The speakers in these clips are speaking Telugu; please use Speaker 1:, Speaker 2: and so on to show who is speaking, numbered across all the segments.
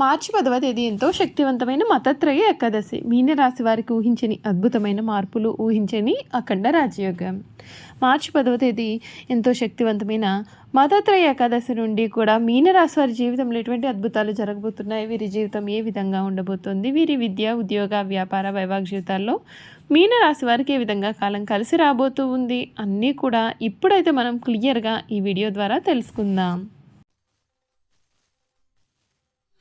Speaker 1: మార్చి పదవ తేదీ ఎంతో శక్తివంతమైన మతత్రయ ఏకాదశి. మీనరాశి వారికి ఊహించని అద్భుతమైన మార్పులు ఊహించని అఖండ రాజయోగం. మార్చి పదవ తేదీ ఎంతో శక్తివంతమైన మతత్రయ ఏకాదశి నుండి కూడా మీనరాశి వారి జీవితంలో ఎటువంటి అద్భుతాలు జరగబోతున్నాయి? వీరి జీవితం ఏ విధంగా ఉండబోతోంది? వీరి విద్య ఉద్యోగ వ్యాపార వైవాహిక జీవితాల్లో మీనరాశి వారికి ఏ విధంగా కాలం కలిసి రాబోతూ ఉంది? అన్నీ కూడా ఇప్పుడైతే మనం క్లియర్గా ఈ వీడియో ద్వారా తెలుసుకుందాం.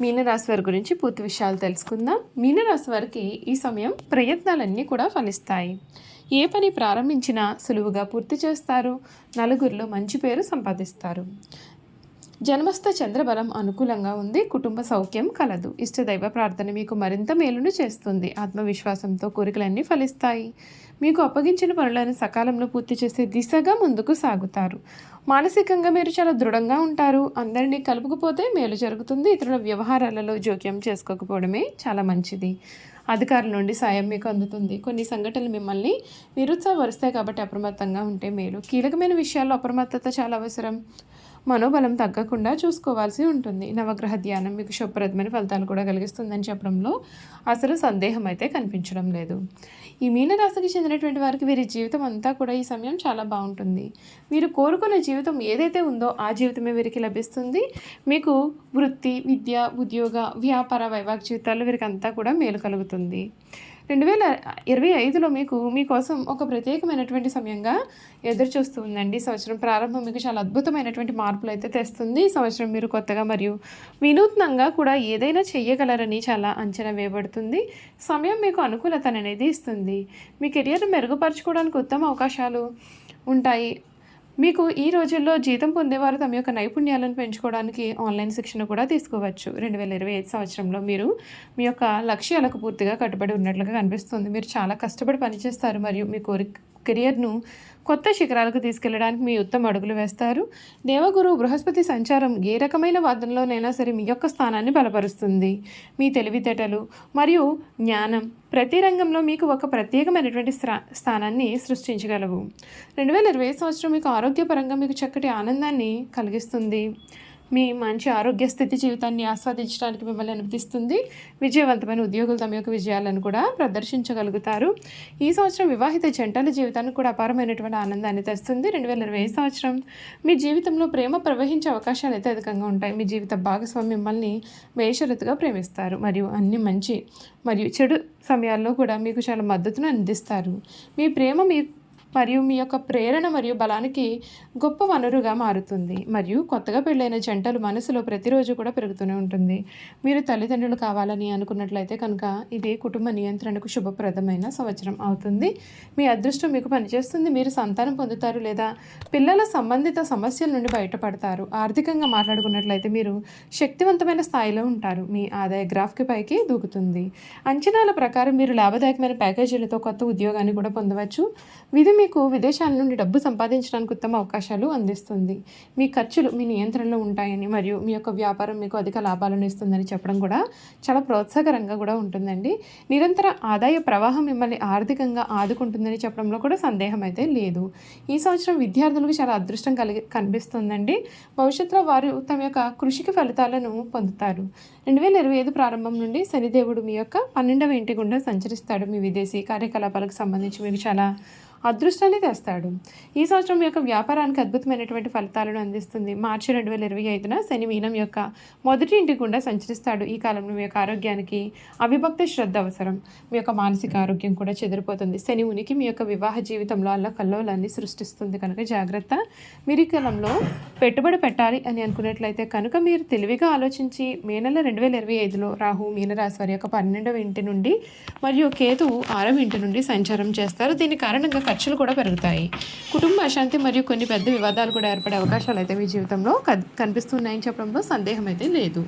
Speaker 1: మీనరాశి వారి గురించి పూర్తి విషయాలు తెలుసుకుందాం. మీనరాశి వారికి ఈ సమయం ప్రయత్నాలన్నీ కూడా ఫలిస్తాయి. ఏ పని ప్రారంభించినా సులువుగా పూర్తి చేస్తారు. నలుగురిలో మంచి పేరు సంపాదిస్తారు. జన్మస్థ చంద్రబలం అనుకూలంగా ఉంది కుటుంబ సౌఖ్యం కలదు. ఇష్టదైవ ప్రార్థన మీకు మరింత మేలును చేస్తుంది. ఆత్మవిశ్వాసంతో కోరికలన్నీ ఫలిస్తాయి. మీకు అప్పగించిన పనులను సకాలంలో పూర్తి చేసే దిశగా ముందుకు సాగుతారు. మానసికంగా మీరు చాలా దృఢంగా ఉంటారు. అందరినీ కలుపుకుపోతే మేలు జరుగుతుంది. ఇతరుల వ్యవహారాలలో జోక్యం చేసుకోకపోవడమే చాలా మంచిది. అధికారుల నుండి సాయం మీకు అందుతుంది. కొన్ని సంఘటనలు మిమ్మల్ని నిరుత్సాహపరుస్తాయి కాబట్టి అప్రమత్తంగా ఉంటే మేలు. కీలకమైన విషయాల్లో అప్రమత్తత చాలా అవసరం. మనోబలం తగ్గకుండా చూసుకోవాల్సి ఉంటుంది. నవగ్రహ ధ్యానం మీకు శుభప్రదమైన ఫలితాలు కూడా కలిగిస్తుందని చెప్పడంలో అసలు సందేహం అయితే కనిపించడం లేదు. ఈ మీనరాశికి చెందినటువంటి వారికి వీరి జీవితం అంతా కూడా ఈ సమయం చాలా బాగుంటుంది. మీరు కోరుకున్న జీవితం ఏదైతే ఉందో ఆ జీవితమే వీరికి లభిస్తుంది. మీకు వృత్తి విద్య ఉద్యోగ వ్యాపార వైవాహిక జీవితాల్లో వీరికి అంతా కూడా మేలు కలుగుతుంది. రెండు వేల ఇరవై ఐదులో మీకు మీకోసం ఒక ప్రత్యేకమైనటువంటి సమయంగా ఎదురు చూస్తూ ఉందండి. సంవత్సరం ప్రారంభం మీకు చాలా అద్భుతమైనటువంటి మార్పులు అయితే తెస్తుంది. ఈ సంవత్సరం మీరు కొత్తగా మరియు వినూత్నంగా కూడా ఏదైనా చెయ్యగలరని చాలా అంచనా వేయబడుతుంది. సమయం మీకు అనుకూలత అనేది ఇస్తుంది. మీ కెరియర్ మెరుగుపరచుకోవడానికి ఉత్తమ అవకాశాలు ఉంటాయి. మీకు ఈ రోజుల్లో జీతం పొందేవారు తమ యొక్క నైపుణ్యాలను పెంచుకోవడానికి ఆన్లైన్ శిక్షణ కూడా తీసుకోవచ్చు. రెండు వేల ఇరవై ఐదు సంవత్సరంలో మీరు మీ యొక్క లక్ష్యాలకు పూర్తిగా కట్టుబడి ఉన్నట్లుగా కనిపిస్తుంది. మీరు చాలా కష్టపడి పనిచేస్తారు మరియు మీ కోరిక కెరియర్ను కొత్త శిఖరాలకు తీసుకెళ్ళడానికి మీ ఉత్తమ అడుగులు వేస్తారు. దేవగురు బృహస్పతి సంచారం ఏ రకమైన వాదనలోనైనా సరే మీ యొక్క స్థానాన్ని బలపరుస్తుంది. మీ తెలివితేటలు మరియు జ్ఞానం ప్రతి రంగంలో మీకు ఒక ప్రత్యేకమైనటువంటి స్థా స్థానాన్ని సృష్టించగలవు. రెండు వేల ఇరవై సంవత్సరం మీకు ఆరోగ్యపరంగా మీకు చక్కటి ఆనందాన్ని కలిగిస్తుంది. మీ మంచి ఆరోగ్య స్థితి జీవితాన్ని ఆస్వాదించడానికి మిమ్మల్ని అనుమతిస్తుంది. విజయవంతమైన ఉద్యోగులు తమ యొక్క విజయాలను కూడా ప్రదర్శించగలుగుతారు. ఈ సంవత్సరం వివాహిత జంటల జీవితానికి కూడా అపారమైనటువంటి ఆనందాన్ని తెస్తుంది. రెండు వేల ఇరవై సంవత్సరం మీ జీవితంలో ప్రేమ ప్రవహించే అవకాశాలు అయితే అధికంగా ఉంటాయి. మీ జీవిత భాగస్వామి మిమ్మల్ని బేషరతుగా ప్రేమిస్తారు. మరియు అన్ని మంచి మరియు చెడు సమయాల్లో కూడా మీకు చాలా మద్దతును అందిస్తారు. మీ ప్రేమ మీ మరియు మీ యొక్క ప్రేరణ మరియు బలానికి గొప్ప వనరుగా మారుతుంది. మరియు కొత్తగా పెళ్ళైన జంటలు మనసులో ప్రతిరోజు కూడా పెరుగుతూనే ఉంటుంది. మీరు తల్లిదండ్రులు కావాలని అనుకున్నట్లయితే కనుక ఇది కుటుంబ నియంత్రణకు శుభప్రదమైన సంవత్సరం అవుతుంది. మీ అదృష్టం మీకు పనిచేస్తుంది. మీరు సంతానం పొందుతారు లేదా పిల్లల సంబంధిత సమస్యల నుండి బయటపడతారు. ఆర్థికంగా మాట్లాడుకున్నట్లయితే మీరు శక్తివంతమైన స్థాయిలో ఉంటారు. మీ ఆదాయ గ్రాఫ్కి పైకి దూకుతుంది. అంచనాల ప్రకారం మీరు లాభదాయకమైన ప్యాకేజీలతో కొత్త ఉద్యోగాన్ని కూడా పొందవచ్చు. విధి మీకు విదేశాల నుండి డబ్బు సంపాదించడానికి ఉత్తమ అవకాశాలు అందిస్తుంది. మీ ఖర్చులు మీ నియంత్రణలో ఉంటాయని మరియు మీ యొక్క వ్యాపారం మీకు అధిక లాభాలను ఇస్తుందని చెప్పడం కూడా చాలా ప్రోత్సాహకరంగా కూడా ఉంటుందండి. నిరంతర ఆదాయ ప్రవాహం మిమ్మల్ని ఆర్థికంగా ఆదుకుంటుందని చెప్పడంలో కూడా సందేహం అయితే లేదు. ఈ సంవత్సరం విద్యార్థులకు చాలా అదృష్టం కలిగి కనిపిస్తుందండి. భవిష్యత్తులో వారు తమ యొక్క కృషికి ఫలితాలను పొందుతారు. రెండు వేల ఇరవై ఐదు ప్రారంభం నుండి శనిదేవుడు మీ యొక్క పన్నెండవ ఇంటి గుండా సంచరిస్తాడు మీ విదేశీ కార్యకలాపాలకు సంబంధించి. మీకు చాలా అదృష్టాన్ని తెస్తాడు. ఈ సంవత్సరం యొక్క వ్యాపారానికి అద్భుతమైనటువంటి ఫలితాలను అందిస్తుంది. మార్చి రెండు వేల ఇరవై ఐదున శని మీనం యొక్క మొదటి ఇంటి గుండా సంచరిస్తాడు. ఈ కాలంలో మీ యొక్క ఆరోగ్యానికి అవిభక్త శ్రద్ధ అవసరం. మీ యొక్క మానసిక ఆరోగ్యం కూడా చెదిరిపోతుంది. శని ఉనికి మీ యొక్క వివాహ జీవితంలో అల్ల కల్లోలాన్ని సృష్టిస్తుంది కనుక జాగ్రత్త. మీరు ఈ కాలంలో పెట్టుబడి పెట్టాలి అని అనుకున్నట్లయితే కనుక మీరు తెలివిగా ఆలోచించి మే నెల రెండు వేల ఇరవై ఐదులో రాహు మీనరాశి వారి యొక్క పన్నెండవ ఇంటి నుండి మరియు కేతువు ఆరవ ఇంటి నుండి సంచారం చేస్తారు. దీని కారణంగా ఖర్చులు కూడా పెరుగుతాయి. కుటుంబ అశాంతి మరియు కొన్ని పెద్ద వివాదాలు కూడా ఏర్పడే అవకాశాలు అయితే మీ జీవితంలో కనిపిస్తున్నాయని చెప్పడంలో సందేహం అయితే లేదు.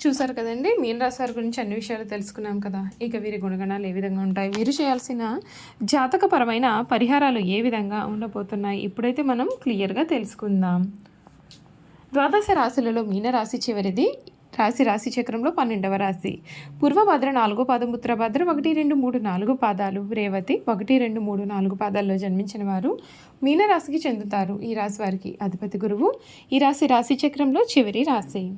Speaker 1: చూసారు కదండి? మీన రాశారు గురించి అన్ని విషయాలు తెలుసుకున్నాం కదా. ఇక వీరి గుణగణాలు ఏ విధంగా ఉంటాయి? వీరు చేయాల్సిన జాతకపరమైన పరిహారాలు ఏ విధంగా ఉండబోతున్నాయి? ఇప్పుడైతే మనం క్లియర్గా తెలుసుకుందాం. ద్వాదశ రాశులలో మీనరాశి చివరిది రాశి రాశి చక్రంలో పన్నెండవ రాశి. పూర్వభద్ర నాలుగో పాదం ఉత్తరభద్ర ఒకటి రెండు మూడు నాలుగు పాదాలు. రేవతి ఒకటి రెండు మూడు నాలుగు పాదాల్లో జన్మించిన వారు. మీనరాశికి చెందుతారు ఈ రాశి వారికి అధిపతి గురువు. ఈ రాశి రాశి చక్రంలో చివరి రాశి.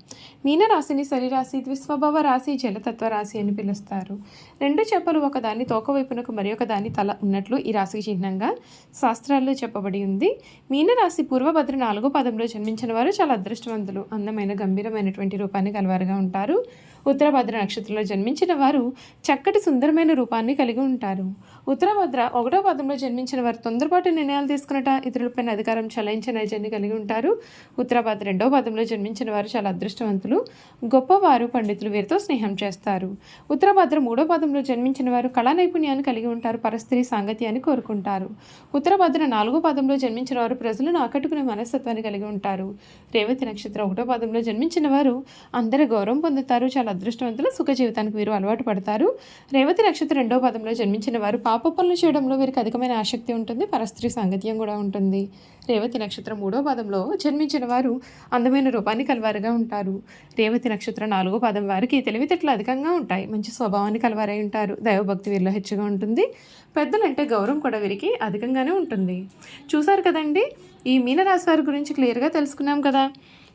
Speaker 1: మీనరాశిని సరిరాశి ద్విస్వభావ రాశి జలతత్వ రాశి అని పిలుస్తారు. రెండు చెప్పలు ఒకదాని తోక వైపునకు మరి ఒక తల ఉన్నట్లు ఈ రాశికి చిహ్నంగా శాస్త్రాల్లో చెప్పబడి ఉంది. మీనరాశి పూర్వభద్ర నాలుగో పదంలో జన్మించిన వారు చాలా అదృష్టవంతులు. అందమైన గంభీరమైనటువంటి రూపాన్ని కలవారుగా ఉంటారు. ఉత్తరభద్ర నక్షత్రంలో జన్మించిన వారు చక్కటి సుందరమైన రూపాన్ని కలిగి ఉంటారు. ఉత్తరభద్ర ఒకటో పదంలో జన్మించిన వారు తొందరపాటు నిర్ణయాలు తీసుకున్నట ఇతరులపైన అధికారం చలాయించిన నైజాన్ని కలిగి ఉంటారు. ఉత్తరభద్ర రెండో పదంలో జన్మించిన వారు చాలా అదృష్టవంతులు గొప్పవారు పండితులు వీరితో స్నేహం చేస్తారు. ఉత్తరభద్ర మూడో పదంలో జన్మించిన వారు కళా నైపుణ్యాన్ని కలిగి ఉంటారు పరస్త్రీ సాంగత్యాన్ని కోరుకుంటారు. ఉత్తరభద్ర నాలుగో పదంలో జన్మించిన వారు ప్రజలను ఆకట్టుకునే మనస్తత్వాన్ని కలిగి ఉంటారు. రేవతి నక్షత్రం ఒకటో పదంలో జన్మించిన వారు అందరి గౌరవం పొందుతారు చాలా అదృష్టవంతులు సుఖ జీవితానికి వీరు అలవాటు పడతారు. రేవతి నక్షత్రం రెండో పదంలో జన్మించిన వారు పాప పనులు చేయడంలో వీరికి అధికమైన ఆసక్తి ఉంటుంది. పరస్త్రీ సాంగత్యం కూడా ఉంటుంది. రేవతి నక్షత్రం మూడో పదంలో జన్మించిన వారు అందమైన రూపాన్ని కలవారుగా ఉంటారు. రేవతి నక్షత్రం నాలుగో పదం వారికి తెలివితేటలు అధికంగా ఉంటాయి. మంచి స్వభావాన్ని కలవారై ఉంటారు. దైవభక్తి వీరిలో హెచ్చుగా ఉంటుంది. పెద్దలంటే గౌరవం కూడా వీరికి అధికంగానే ఉంటుంది. చూసారు కదండి? ఈ మీనరాశి వారి గురించి క్లియర్గా తెలుసుకున్నాం కదా.